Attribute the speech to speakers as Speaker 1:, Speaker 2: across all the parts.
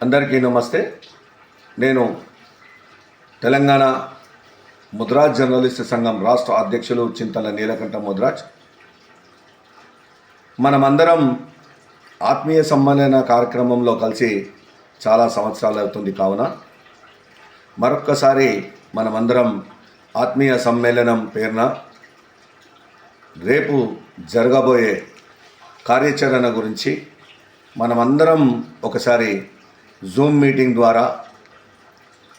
Speaker 1: అందరికీ నమస్తే. నేను తెలంగాణ ముద్రాజ్ జర్నలిస్ట్ సంఘం రాష్ట్ర అధ్యక్షులు చింతల నీలకంఠ ముద్రాజ్. మనమందరం ఆత్మీయ సమ్మేళన కార్యక్రమంలో కలిసి చాలా సంవత్సరాలు అవుతుంది కావున మరొక్కసారి మనమందరం ఆత్మీయ సమ్మేళనం పేరున రేపు జరగబోయే కార్యాచరణ గురించి మనమందరం ఒకసారి జూమ్ మీటింగ్ ద్వారా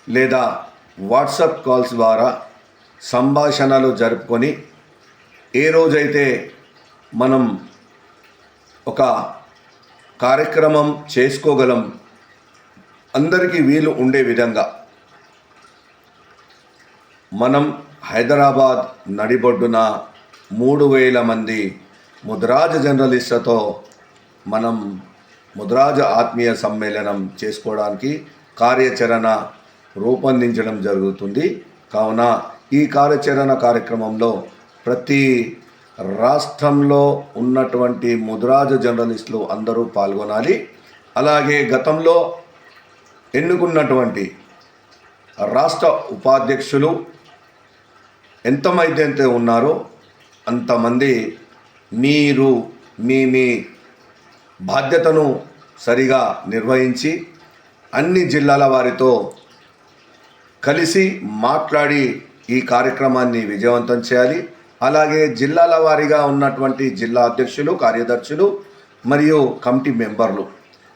Speaker 1: లేదా వాట్సాప్ కాల్స్ ద్వారా సంభాషణలు జరుపుకొని ఏ రోజైతే మనం ఒక కార్యక్రమం చేసుకోగలం అందరికీ వీలు ఉండే విధంగా మనం హైదరాబాద్ నడిబొడ్డున మూడు వేల మంది ముద్రాజ జర్నలిస్టులతో మనం ముద్రాజ ఆత్మీయ సమ్మేళనం చేసుకోవడానికి కార్యాచరణ రూపొందించడం జరుగుతుంది. కావున ఈ కార్యాచరణ కార్యక్రమంలో ప్రతి రాష్ట్రంలో ఉన్నటువంటి ముద్రాజ జర్నలిస్టులు అందరూ పాల్గొనాలి. అలాగే గతంలో ఎన్నుకున్నటువంటి రాష్ట్ర ఉపాధ్యక్షులు ఎంతమైతే ఉన్నారో అంతమంది మీరు మీ మీ బాధ్యతను సరిగా నిర్వహించి అన్ని జిల్లాల వారితో కలిసి మాట్లాడి ఈ కార్యక్రమాన్ని విజయవంతం చేయాలి. అలాగే జిల్లాల వారీగా ఉన్నటువంటి జిల్లా అధ్యక్షులు కార్యదర్శులు మరియు కమిటీ మెంబర్లు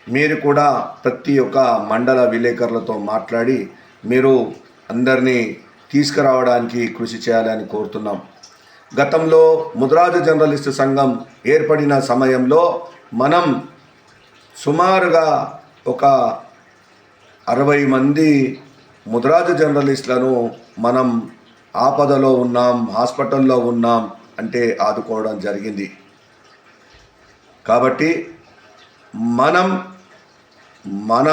Speaker 1: మీరు కూడా ప్రతి ఒక్క మండల విలేకరులతో మాట్లాడి మీరు అందరినీ తీసుకురావడానికి కృషి చేయాలని కోరుతున్నాం. గతంలో ముద్రాజ జర్నలిస్టు సంఘం ఏర్పడిన సమయంలో మనం సుమారుగా ఒక అరవై మంది ముద్రాజు జర్నలిస్టులను మనం ఆపదలో ఉన్నాం హాస్పిటల్లో ఉన్నాం అంటే ఆదుకోవడం జరిగింది. కాబట్టి మనం మన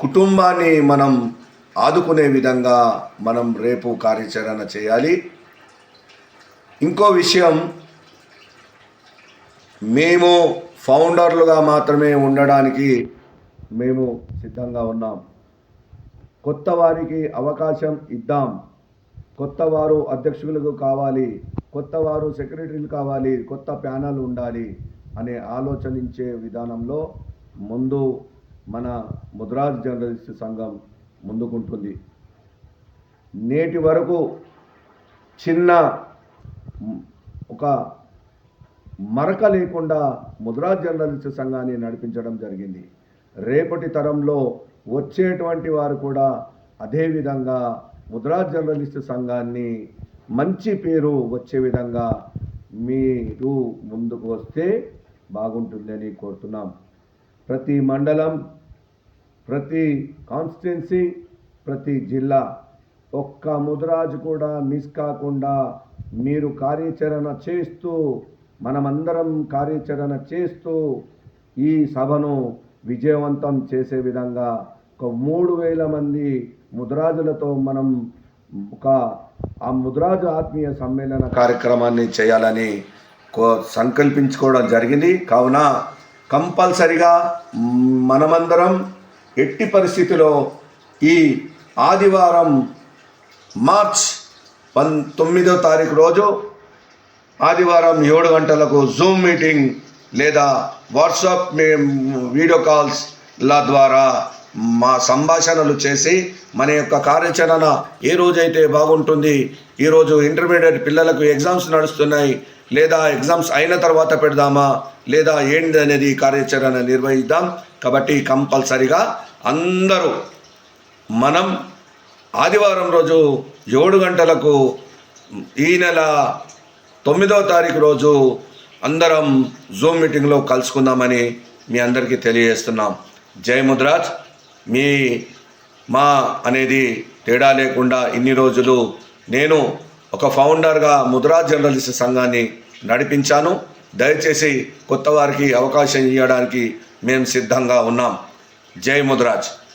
Speaker 1: కుటుంబాన్ని మనం ఆదుకునే విధంగా మనం రేపు కార్యాచరణ చేయాలి. ఇంకో విషయం మేము ఫౌండర్లుగా మాత్రమే ఉండడానికి మేము సిద్ధంగా ఉన్నాం. కొత్త వారికి అవకాశం ఇద్దాం. కొత్త వారు అధ్యక్షులకు కావాలి. కొత్త వారు సెక్రటరీలు కావాలి. కొత్త ప్యానల్ ఉండాలి అనే ఆలోచనించే విధానంలో ముందు మన ముద్రాజ్ జర్నలిస్ట్ సంఘం ముందుకుంటుంది. నేటి వరకు చిన్న ఒక మరక లేకుండా ముద్రా జర్నలిస్ట్ సంఘాన్ని నడిపించడం జరిగింది. రేపటి తరంలో వచ్చేటువంటి వారు కూడా అదేవిధంగా ముద్రా జర్నలిస్ట్ సంఘాన్ని మంచి పేరు వచ్చే విధంగా మీరు ముందుకు వస్తే బాగుంటుందని కోరుతున్నాం. ప్రతి మండలం ప్రతి కాన్స్టిట్యున్సీ ప్రతి జిల్లా ఒక్క ముద్రాజు కూడా మిస్ కాకుండా మీరు కార్యాచరణ చేస్తూ మనమందరం కార్యాచరణ చేస్తూ ఈ సభను విజయవంతం చేసే విధంగా ఒక మూడు వేల మంది ముద్రాజులతో మనం ఒక ఆ ముద్రాజు ఆత్మీయ సమ్మేళన కార్యక్రమాన్ని చేయాలని కో సంకల్పించుకోవడం జరిగింది. కావున కంపల్సరిగా మనమందరం ఎట్టి పరిస్థితిలో ఈ ఆదివారం మార్చ్ పన్ తొమ్మిదో తారీఖు రోజు ఆదివారం ఏడు గంటలకు జూమ్ మీటింగ్ లేదా వాట్సాప్ మే వీడియో కాల్స్ల ద్వారా మా సంభాషణలు చేసి మన యొక్క కార్యాచరణ ఏ రోజైతే బాగుంటుంది ఈరోజు ఇంటర్మీడియట్ పిల్లలకు ఎగ్జామ్స్ నడుస్తున్నాయి లేదా ఎగ్జామ్స్ అయిన తర్వాత పెడదామా లేదా ఏంటి అనేది కార్యాచరణ నిర్వహిద్దాం. కాబట్టి కంపల్సరిగా అందరూ మనం ఆదివారం రోజు ఏడు గంటలకు ఈ నెల తొమ్మిదవ తారీఖు రోజు అందరం జూమ్ మీటింగ్లో కలుసుకుందామని మీ అందరికీ తెలియజేస్తున్నాం. జై ముద్రాజ్. మీ మా అనేది తేడా లేకుండా ఇన్ని రోజులు నేను ఒక ఫౌండర్గా ముద్రాజ్ జర్నలిస్ట్ సంఘాన్ని నడిపించాను. దయచేసి కొత్త వారికి అవకాశం ఇవ్వడానికి మేము సిద్ధంగా ఉన్నాం. జై ముద్రాజ్.